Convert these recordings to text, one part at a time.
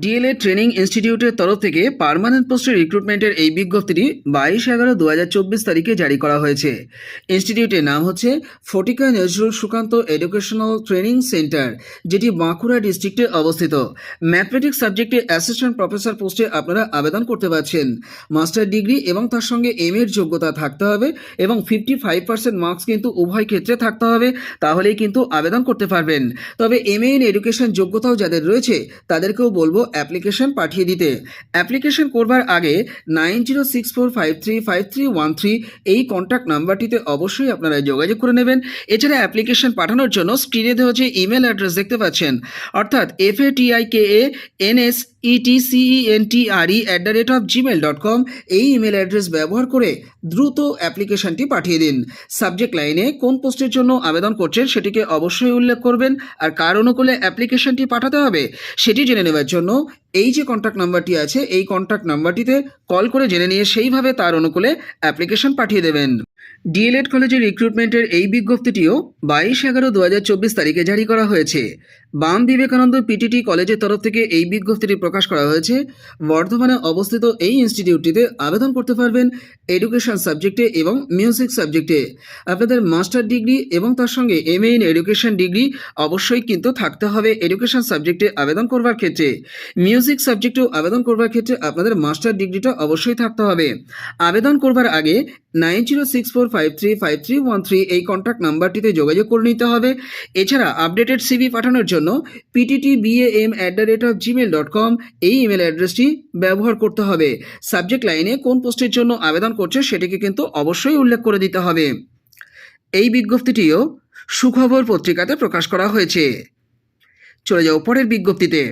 D.El.Ed training ইনস্টিটিউটের তরফ থেকে পার্মানেন্ট পোস্টের রিক্রুটমেন্টের এই বিজ্ঞপ্তিটি বাইশ এগারো দু তারিখে জারি করা হয়েছে। ইনস্টিটিউটের নাম হচ্ছে Fatika Nazrul Sukanta educational training centre যেটি বাঁকুড়া ডিস্ট্রিক্টে অবস্থিত। ম্যাথমেটিক্স সাবজেক্টে অ্যাসিস্ট্যান্ট প্রফেসর পোস্টে আপনারা আবেদন করতে পারছেন। মাস্টার ডিগ্রি এবং তার সঙ্গে এম এর যোগ্যতা থাকতে হবে এবং ফিফটি ফাইভ পার্সেন্ট মার্কস কিন্তু উভয় ক্ষেত্রে থাকতে হবে, তাহলেই কিন্তু আবেদন করতে পারবেন। তবে এম এ ইন এডুকেশন যোগ্যতাও যাদের রয়েছে, তাদেরকেও বলব অ্যাপ্লিকেশন পাঠিয়ে দিতে। অ্যাপ্লিকেশন করবার আগে nine zero six four five three five three one three এই কন্ট্যাক্ট নাম্বারটিতে অবশ্যই আপনারা যোগাযোগ করে নেবেন। এছাড়া অ্যাপ্লিকেশন পাঠানোর জন্য স্ক্রিনে দেওয়া যে ইমেল অ্যাড্রেস দেখতে পাচ্ছেন, অর্থাৎ F A T I K A N S E T C E N T R E at the rate of Gmail dot com এই ইমেল অ্যাড্রেস ব্যবহার করে দ্রুত অ্যাপ্লিকেশনটি পাঠিয়ে দিন। সাবজেক্ট লাইনে কোন পোস্টের জন্য আবেদন করছেন সেটিকে অবশ্যই উল্লেখ করবেন আর কার অনুকূলে অ্যাপ্লিকেশনটি পাঠাতে হবে সেটি জেনে নেওয়ার জন্য এই যে কন্ট্যাক্ট নাম্বারটি আছে এই কন্ট্যাক্ট নাম্বারটিতে কল করে জেনে নিয়ে সেইভাবে তার অনুকূলে অ্যাপ্লিকেশন পাঠিয়ে দেবেন। ডিএলএড কলেজের রিক্রুটমেন্টের এই বিজ্ঞপ্তিটিও বাইশ এগারো দু তারিখে জারি করা হয়েছে। বাম বিবেকানন্দ পিটিটি কলেজের তরফ থেকে এই বিজ্ঞপ্তিটি প্রকাশ করা হয়েছে। বর্ধমানে অবস্থিত এই ইনস্টিটিউটটিতে আবেদন করতে পারবেন এডুকেশন সাবজেক্টে এবং মিউজিক সাবজেক্টে আপনাদের মাস্টার ডিগ্রি এবং তার সঙ্গে এম ইন এডুকেশন ডিগ্রি অবশ্যই কিন্তু থাকতে হবে এডুকেশন সাবজেক্টে আবেদন করবার ক্ষেত্রে। মিউজিক সাবজেক্টেও আবেদন করবার ক্ষেত্রে আপনাদের মাস্টার ডিগ্রিটা অবশ্যই থাকতে হবে। আবেদন করবার আগে nine zero six four five three five three one three এই কন্ট্যাক্ট নাম্বারটিতে যোগাযোগ করে নিতে হবে। এছাড়া আপডেটেড সিভি পাঠানোর জন্য P T T B A M at the rate of Gmail dot com এই ইমেল অ্যাড্রেসটি ব্যবহার করতে হবে। সাবজেক্ট লাইনে কোন পোস্টের জন্য আবেদন করছে সেটিকে কিন্তু অবশ্যই উল্লেখ করে দিতে হবে। এই বিজ্ঞপ্তিটিও সুখবর পত্রিকাতে প্রকাশ করা হয়েছে। চলে যাও পরের বিজ্ঞপ্তিতে।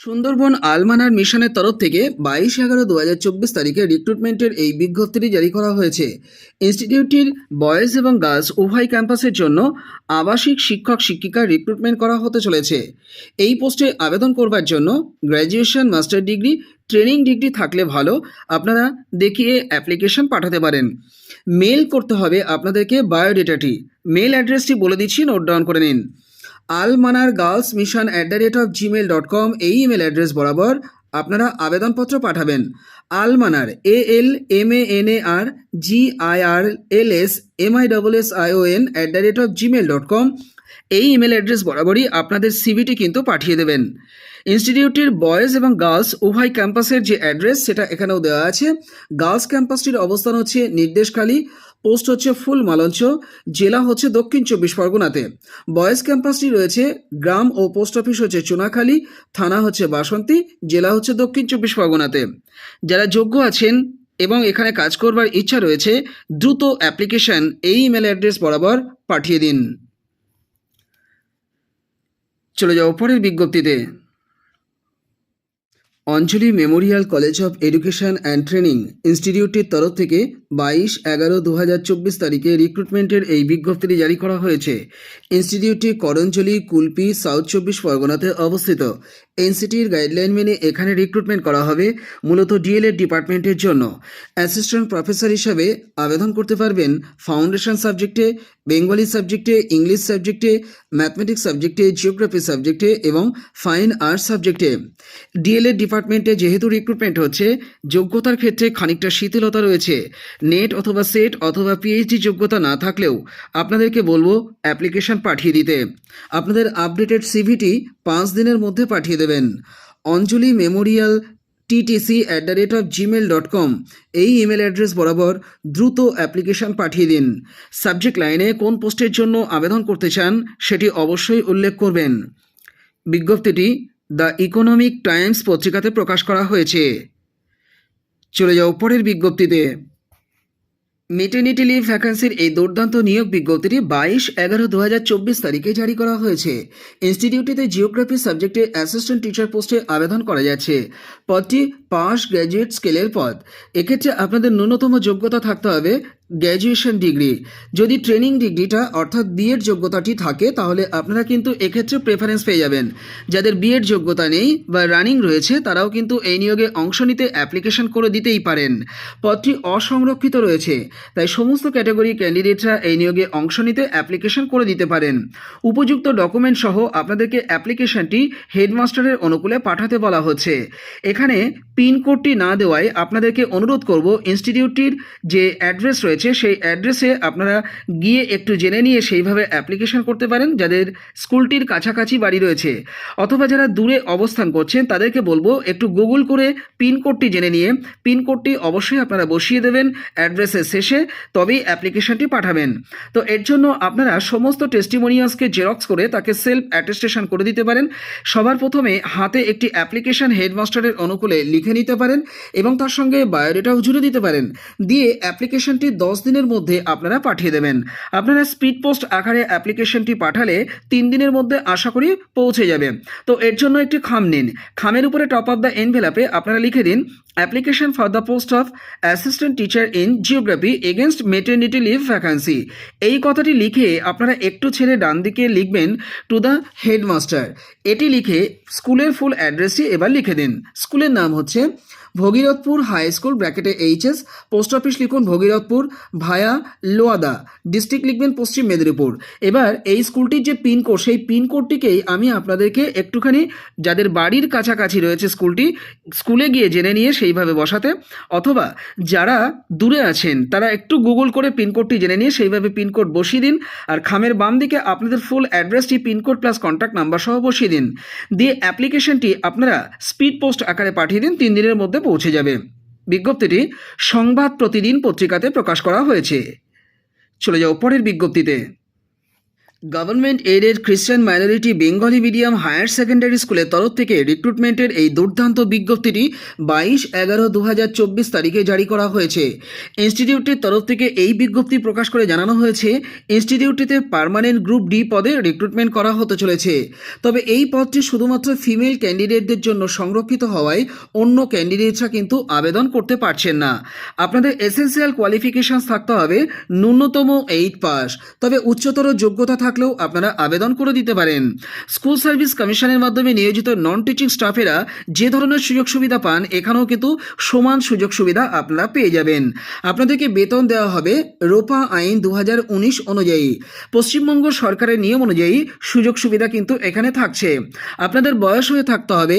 সুন্দরবন আলমানার মিশনের তরফ থেকে বাইশ এগারো দু হাজার চব্বিশ তারিখে রিক্রুটমেন্টের এই বিজ্ঞপ্তিটি জারি করা হয়েছে। ইনস্টিটিউটটির বয়েজ এবং গার্লস উভয় ক্যাম্পাসের জন্য আবাসিক শিক্ষক শিক্ষিকা রিক্রুটমেন্ট করা হতে চলেছে। এই পোস্টে আবেদন করবার জন্য graduation master degree training degree থাকলে ভালো। আপনারা দেখিয়ে অ্যাপ্লিকেশন পাঠাতে পারেন। মেল করতে হবে আপনাদেরকে বায়োডেটাটি মেল অ্যাড্রেসটি বলে দিচ্ছি নোট ডাউন করে নিন। Almanar girls mission at the rate of Gmail dot com এই ইমেল অ্যাড্রেস বরাবর আপনারা আবেদনপত্র পাঠাবেন। Almanar A L M A N A R G I R L S M I double S I O N at the rate of Gmail dot com এই email address বরাবরই আপনাদের CVT কিন্তু পাঠিয়ে দেবেন। ইনস্টিটিউটটির বয়েজ এবং girls উভয় ক্যাম্পাসের যে অ্যাড্রেস সেটা এখানেও দেওয়া আছে। গার্লস ক্যাম্পাসটির অবস্থান হচ্ছে নির্দেশখালী। পোস্ট হচ্ছে ফুল মালঞ্চ, জেলা হচ্ছে দক্ষিণ চব্বিশ পরগনাতে। বয়েজ ক্যাম্পাসটি রয়েছে গ্রাম ও পোস্ট অফিস হচ্ছে চুনাখালী, থানা হচ্ছে বাসন্তী, জেলা হচ্ছে দক্ষিণ চব্বিশ পরগনাতে। যারা যোগ্য আছেন এবং এখানে কাজ করবার ইচ্ছা রয়েছে, দ্রুত অ্যাপ্লিকেশন এই ইমেল অ্যাড্রেস বরাবর পাঠিয়ে দিন। চলে যাও পরের বিজ্ঞপ্তিতে। Anjali memorial college of education and training ইনস্টিটিউটের তরফ থেকে বাইশ এগারো দু তারিখে রিক্রুটমেন্টের এই বিজ্ঞপ্তিটি জারি করা হয়েছে। ইনস্টিটিউটটি করঞ্জলি, কুলপি, সাউথ চব্বিশ পরগনাতে অবস্থিত। এনসিটির গাইডলাইন মেনে এখানে রিক্রুটমেন্ট করা হবে, মূলত ডিএলএড ডিপার্টমেন্টের জন্য। অ্যাসিস্ট্যান্ট প্রফেসর হিসাবে আবেদন করতে পারবেন ফাউন্ডেশন সাবজেক্টে, বেঙ্গলি সাবজেক্টে, ইংলিশ সাবজেক্টে, ম্যাথমেটিক্স সাবজেক্টে, জিওগ্রাফি সাবজেক্টে এবং ফাইন আর্টস সাবজেক্টে। ডিএলএড ডিপার্টমেন্টে যেহেতু রিক্রুটমেন্ট হচ্ছে, যোগ্যতার ক্ষেত্রে খানিকটা শিথিলতা রয়েছে। নেট অথবা সেট অথবা পিএইচডি যোগ্যতা না থাকলেও আপনাদেরকে বলব অ্যাপ্লিকেশন পাঠিয়ে দিতে। আপনাদের আপডেটেড সিভিটি পাঁচ দিনের মধ্যে পাঠিয়ে দেবেন। Anjali memorial TTC at the rate of Gmail dot com এই ইমেল অ্যাড্রেস বরাবর দ্রুত অ্যাপ্লিকেশন পাঠিয়ে দিন। সাবজেক্ট লাইনে কোন পোস্টের জন্য আবেদন করতে চান সেটি অবশ্যই উল্লেখ করবেন। বিজ্ঞপ্তিটি দ্য ইকোনমিক টাইমস পত্রিকাতে প্রকাশ করা হয়েছে। চলে যাও পরের বিজ্ঞপ্তিতে। মেটার্নিটি লিভ ভ্যাকান্সির এই দুর্দান্ত নিয়োগ বিজ্ঞপ্তিটি বাইশ এগারো দু হাজার চব্বিশ তারিখে জারি করা হয়েছে। ইনস্টিটিউটটিতে জিওগ্রাফি সাবজেক্টে অ্যাসিস্ট্যান্ট টিচার পোস্টে আবেদন করা যাচ্ছে। পদটি পাস গ্র্যাজুয়েট স্কেলের পদ। এক্ষেত্রে আপনাদের ন্যূনতম যোগ্যতা থাকতে হবে গ্র্যাজুয়েশন ডিগ্রি যদি ট্রেনিং ডিগ্রিটা অর্থাৎ বিএড যোগ্যতাটি থাকে, তাহলে আপনারা কিন্তু এক্ষেত্রে প্রেফারেন্স পেয়ে যাবেন। যাদের বিএড যোগ্যতা নেই বা রানিং রয়েছে, তারাও কিন্তু এই নিয়োগে অংশ নিতে অ্যাপ্লিকেশন করে দিতেই পারেন। পদটি অসংরক্ষিত রয়েছে, তাই সমস্ত ক্যাটাগরি ক্যান্ডিডেটরা এই নিয়োগে অংশ নিতে অ্যাপ্লিকেশন করে দিতে পারেন। উপযুক্ত ডকুমেন্ট সহ আপনাদেরকে অ্যাপ্লিকেশনটি হেডমাস্টারের অনুকূলে পাঠাতে বলা হচ্ছে। এখানে পিনকোডটি না দেওয়ায় আপনাদেরকে অনুরোধ করব ইনস্টিটিউটটির যে অ্যাড্রেস রয়েছে সেই অ্যাড্রেসে আপনারা গিয়ে একটু জেনে নিয়ে সেইভাবে অ্যাপ্লিকেশন করতে পারেন, যাদের স্কুলটির কাছাকাছি বাড়ি রয়েছে। অথবা যারা দূরে অবস্থান করছেন, তাদেরকে বলব একটু গুগল করে পিনকোডটি জেনে নিয়ে পিনকোডটি অবশ্যই আপনারা বসিয়ে দেবেন অ্যাড্রেসের শেষে, তবেই অ্যাপ্লিকেশনটি পাঠাবেন। তো এর জন্য আপনারা সমস্ত টেস্টিমোনিয়ালসকে জেরক্স করে তাকে সেলফ অ্যাটেস্টেশন করে দিতে পারেন। সবার প্রথমে হাতে একটি অ্যাপ্লিকেশন হেডমাস্টারের অনুকূলে লিখে নিতে পারেন এবং তার সঙ্গে বায়োডেটাও জুড়ে দিতে পারেন। দিয়ে অ্যাপ্লিকেশনটি দশ দিনের মধ্যে আপনারা পাঠিয়ে দেবেন। আপনারা স্পিড পোস্ট আকারে অ্যাপ্লিকেশনটি পাঠালে তিন দিনের মধ্যে আশা করি পৌঁছে যাবে। তো এর জন্য একটি খাম নিন। খামের উপরে টপ অফ দ্য এনভেলাপে আপনারা লিখে দিন application for the post of assistant teacher in geography against maternity leave vacancy এই কথাটি লিখে আপনারা একটু ছেড়ে ডান দিকে লিখবেন টু দ্য হেডমাস্টার এটি লিখে স্কুলের ফুল অ্যাড্রেসটি এবার লিখে দিন। স্কুলের নাম হচ্ছে ভগীরথপুর হাই স্কুল ব্র্যাকেটে এইচএস পোস্ট অফিস লিখুন ভগীরথপুর ভায়া লোয়াদা। ডিস্ট্রিক্ট লিখবেন পশ্চিম মেদিনীপুর। এবার এই স্কুলটির যে পিনকোড সেই পিনকোডটিকেই আমি আপনাদেরকে একটুখানি, যাদের বাড়ির কাছাকাছি রয়েছে স্কুলটি, স্কুলে গিয়ে জেনে নিয়ে সেইভাবে বসাতে, অথবা যারা দূরে আছেন, তারা একটু গুগল করে পিনকোডটি জেনে নিয়ে সেইভাবে পিনকোড বসিয়ে দিন, আর খামের বাম দিকে আপনাদের ফুল অ্যাড্রেসটি পিনকোড প্লাস কন্ট্যাক্ট নাম্বার সহ বসিয়ে দিন। দিয়ে অ্যাপ্লিকেশনটি আপনারা স্পিড পোস্ট আকারে পাঠিয়ে দিন, তিন দিনের মধ্যে পৌঁছে যাবে। বিজ্ঞপ্তিটি সংবাদ প্রতিদিন পত্রিকাতে প্রকাশ করা হয়েছে। চলে যাও পরের বিজ্ঞপ্তিতে। Government aided Christian minority Bengali medium higher secondary স্কুলের তরফ থেকে রিক্রুটমেন্টের এই দুর্দান্ত বিজ্ঞপ্তিটি বাইশ এগারো দু তারিখে জারি করা হয়েছে। ইনস্টিটিউটের তরফ থেকে এই বিজ্ঞপ্তি প্রকাশ করে জানানো হয়েছে ইনস্টিটিউটটিতে পার্মানেন্ট গ্রুপ ডি পদে রিক্রুটমেন্ট করা হতে চলেছে। তবে এই পদটি শুধুমাত্র ফিমেল ক্যান্ডিডেটদের জন্য সংরক্ষিত হওয়ায় অন্য ক্যান্ডিডেটরা কিন্তু আবেদন করতে পারছেন না। আপনাদের এসেন্সিয়াল কোয়ালিফিকেশনস থাকতে হবে, ন্যূনতম এইট পাস তবে উচ্চতর যোগ্যতা থাকলেও আপনারা আবেদন করে দিতে পারেন। স্কুল সার্ভিস কমিশনের মাধ্যমে নিয়োজিত নন টিচিং স্টাফেরা যে ধরনের সুযোগ সুবিধা পান, এখানেও কিন্তু সমান সুযোগ সুবিধা আপনারা পেয়ে যাবেন। আপনাদেরকে বেতন দেওয়া হবে রোপা আইন দু হাজার উনিশ অনুযায়ী। পশ্চিমবঙ্গ সরকারের নিয়ম অনুযায়ী সুযোগ সুবিধা কিন্তু এখানে থাকছে। আপনাদের বয়স হয়ে থাকতে হবে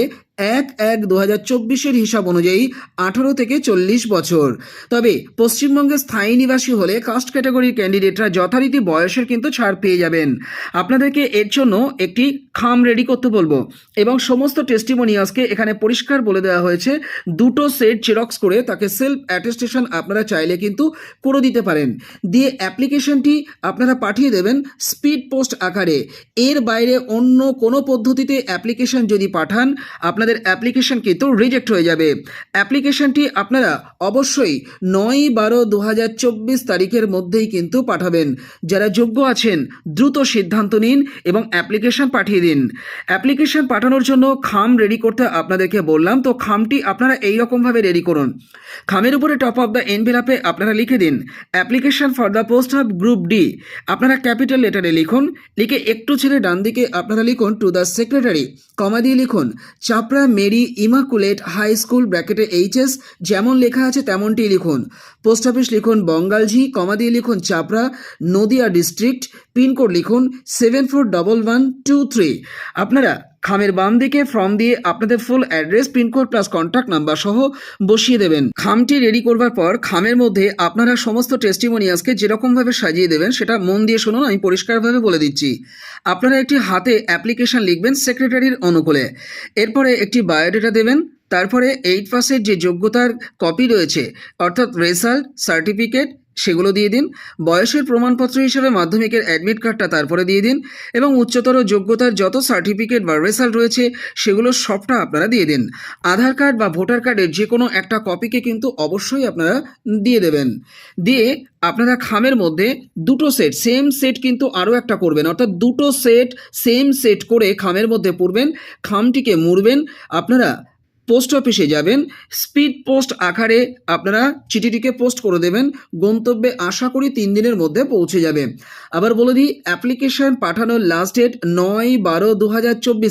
এক এক দু হাজার চব্বিশের হিসাব অনুযায়ী আঠারো থেকে চল্লিশ বছর। তবে পশ্চিমবঙ্গের স্থায়ী নিবাসী হলে কাস্ট ক্যাটাগরির ক্যান্ডিডেটরা যথারীতি বয়সের কিন্তু ছাড় পেয়ে যাবেন। আপনাদেরকে এর জন্য একটি খাম রেডি করতে বলব এবং সমস্ত টেস্টিমোনিয়াসকে এখানে পরিষ্কার বলে দেওয়া হয়েছে। দুটো সেট জেরক্স করে তাকে সেলফ অ্যাটেস্টেশন আপনারা চাইলে কিন্তু করে দিতে পারেন। দিয়ে অ্যাপ্লিকেশনটি আপনারা পাঠিয়ে দেবেন স্পিড পোস্ট আকারে। এর বাইরে অন্য কোনো পদ্ধতিতে অ্যাপ্লিকেশন যদি পাঠান, আপনাদের অ্যাপ্লিকেশন কিন্তু রিজেক্ট হয়ে যাবে। অ্যাপ্লিকেশনটি আপনারা অবশ্যই নয় বারো দু তারিখের মধ্যেই কিন্তু পাঠাবেন। যারা যোগ্য আছেন, দ্রুত সিদ্ধান্ত নিন এবং অ্যাপ্লিকেশন পাঠিয়ে দিন। অ্যাপ্লিকেশন পাঠানোর জন্য খাম রেডি করতে আপনাদেরকে বললাম। তো খামটি আপনারা এই রকমভাবে রেডি করুন। খামের উপরে টপ অফ দ্য এনভেলাপে আপনারা লিখে দিন application for the post of group D আপনারা ক্যাপিটাল লেটারে লিখুন, লিখে একটু ছেড়ে ডান দিকে আপনারা লিখুন টু দ্য সেক্রেটারি কমা দিয়ে লিখুন, Chapra Mary Immaculate high school ব্র্যাকেটে এইচএস যেমন লেখা আছে তেমনটি লিখুন। পোস্ট অফিস লিখুন বঙ্গালঝি কমা দিয়ে লিখুন Chapra, Nadia district, pin code লিখুন seven four double one two three. আপনারা খামের বাম দিকে ফর্ম দিয়ে আপনাদের full address pin code plus contact number সহ বসিয়ে দেবেন। খামটি রেডি করবার পর খামের মধ্যে আপনারা সমস্ত টেস্টিমোনিয়াসকে যেরকমভাবে সাজিয়ে দেবেন, সেটা মন দিয়ে শুনুন, আমি পরিষ্কারভাবে বলে দিচ্ছি। আপনারা একটি হাতে অ্যাপ্লিকেশন লিখবেন সেক্রেটারির অনুকূলে। এরপরে একটি বায়োডেটা দেবেন, তারপরে এইট পাসের যে যোগ্যতার কপি রয়েছে, অর্থাৎ রেজাল্ট সার্টিফিকেট সেগুলো দিয়ে দিন। বয়সের প্রমাণপত্র হিসেবে মাধ্যমিকের অ্যাডমিট কার্ডটা তারপরে দিয়ে দিন এবং উচ্চতর যোগ্যতার যত সার্টিফিকেট বা রেজাল্ট রয়েছে সেগুলো সবটা আপনারা দিয়ে দিন। আধার কার্ড বা ভোটার কার্ডের যে কোনো একটা কপিকে কিন্তু অবশ্যই আপনারা দিয়ে দেবেন। দিয়ে আপনারা খামের মধ্যে দুটো সেট সেম সেট কিন্তু আরও একটা করবেন। অর্থাৎ দুটো সেট সেম সেট করে খামের মধ্যে পুরবেন খামটিকে মুড়বেন। আপনারা পোস্ট অফিসে যাবেন স্পিড পোস্ট আকারে আপনারা চিঠিটিকে পোস্ট করে দেবেন, গন্তব্যে আশা করি তিন দিনের মধ্যে পৌঁছে যাবে। আবার বলে দিই অ্যাপ্লিকেশন পাঠানোর লাস্ট ডেট নয় বারো দু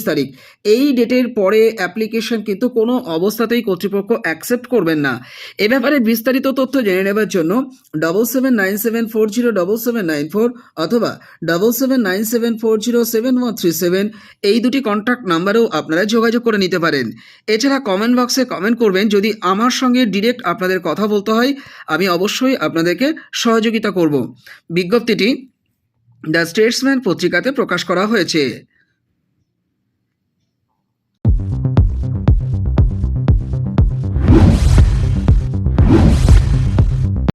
তারিখ। এই ডেটের পরে অ্যাপ্লিকেশন কিন্তু কোনো অবস্থাতেই কর্তৃপক্ষ অ্যাকসেপ্ট করবেন না। এ ব্যাপারে বিস্তারিত তথ্য জেনে নেবার জন্য double seven nine seven four zero double seven nine four অথবা double seven nine seven four zero seven one three seven এই দুটি কন্ট্যাক্ট নাম্বারেও আপনারা যোগাযোগ করে নিতে পারেন। এছাড়া কমেন্ট বক্সে কমেন্ট করবেন। যদি আমার সঙ্গে ডিরেক্ট আপনাদের কথা বলতে হয়, আমি অবশ্যই আপনাদেরকে সহযোগিতা করব। বিজ্ঞপ্তিটি দ্য স্টেটসম্যান পত্রিকাতে প্রকাশ করা হয়েছে।